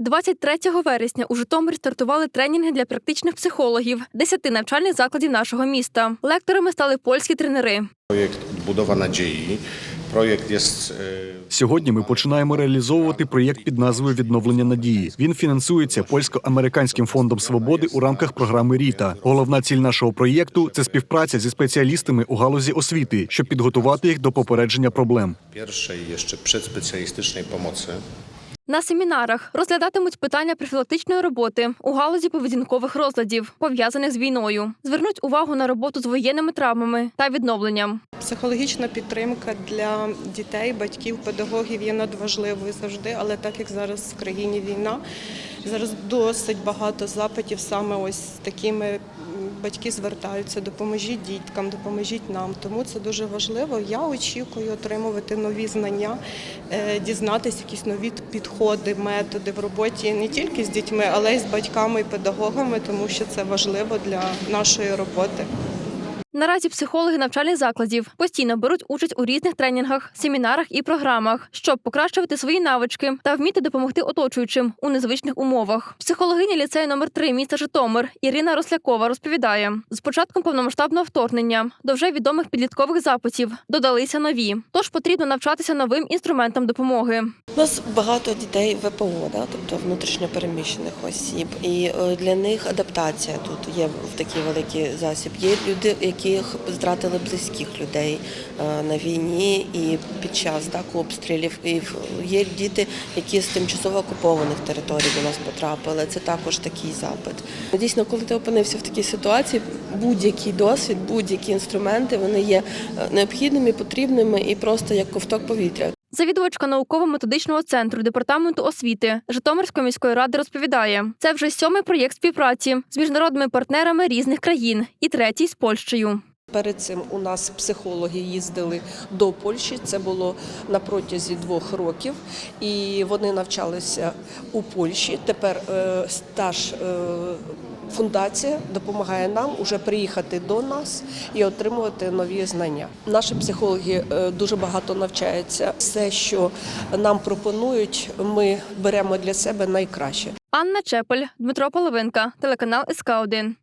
23 вересня у Житомирі стартували тренінги для практичних психологів десяти навчальних закладів нашого міста. Лекторами стали польські тренери. Projekt Budowa Nadziei. Projekt jest e, Сьогодні ми починаємо реалізовувати проєкт під назвою Відновлення надії. Він фінансується польсько-американським фондом свободи у рамках програми Ріта. Головна ціль нашого проєкту це співпраця зі спеціалістами у галузі освіти, щоб підготувати їх до попередження проблем. pierwszej jeszcze przedspecjalistycznej pomocy. На семінарах розглядатимуть питання профілактичної роботи у галузі поведінкових розладів, пов'язаних з війною. Звернуть увагу на роботу з воєнними травмами та відновленням. Психологічна підтримка для дітей, батьків, педагогів є надважливою завжди, але так як зараз в країні війна, зараз досить багато запитів саме ось такими батьки звертаються, допоможіть діткам, допоможіть нам. Тому це дуже важливо. Я очікую отримувати нові знання, е, дізнатися якісь нові підходи, методи в роботі не тільки з дітьми, але й з батьками і педагогами, тому що це важливо для нашої роботи. Наразі психологи навчальних закладів постійно беруть участь у різних тренінгах, семінарах і програмах, щоб покращувати свої навички та вміти допомогти оточуючим у незвичних умовах. Психологиня ліцею номер 3 міста Житомир Ірина Рослякова розповідає: з початком повномасштабного вторгнення до вже відомих підліткових запитів додалися нові. Тож потрібно навчатися новим інструментам допомоги. У нас багато дітей ВПО, да, тобто внутрішньопереміщених осіб, і е, для них адаптація тут є в такий великий засіб. Є люди, яких зтратили близьких людей е, на війні і під час так, обстрілів. І є діти, які з тимчасово окупованих територій до нас потрапили. Це також такий запит. Дійсно, коли ти опинився в такій ситуації, будь-який досвід, будь-які інструменти вони є е, необхідними, потрібними і просто як ковток повітря. Завідувачка науково-методичного центру департаменту освіти Житомирської міської ради розповідає: це вже сьомий проєкт співпраці з міжнародними партнерами різних країн і третій з Польщею. Перед цим у нас психологи їздили до Польщі. Це було на протязі двох років, і вони навчалися у Польщі. Тепер е, стаж е, фундація допомагає нам уже приїхати до нас і отримувати нові знання. Наші психологи е, дуже багато навчаються. Все, що нам пропонують, ми беремо для себе найкраще. Анна Чепель, Дмитро Половинка, телеканал СК 1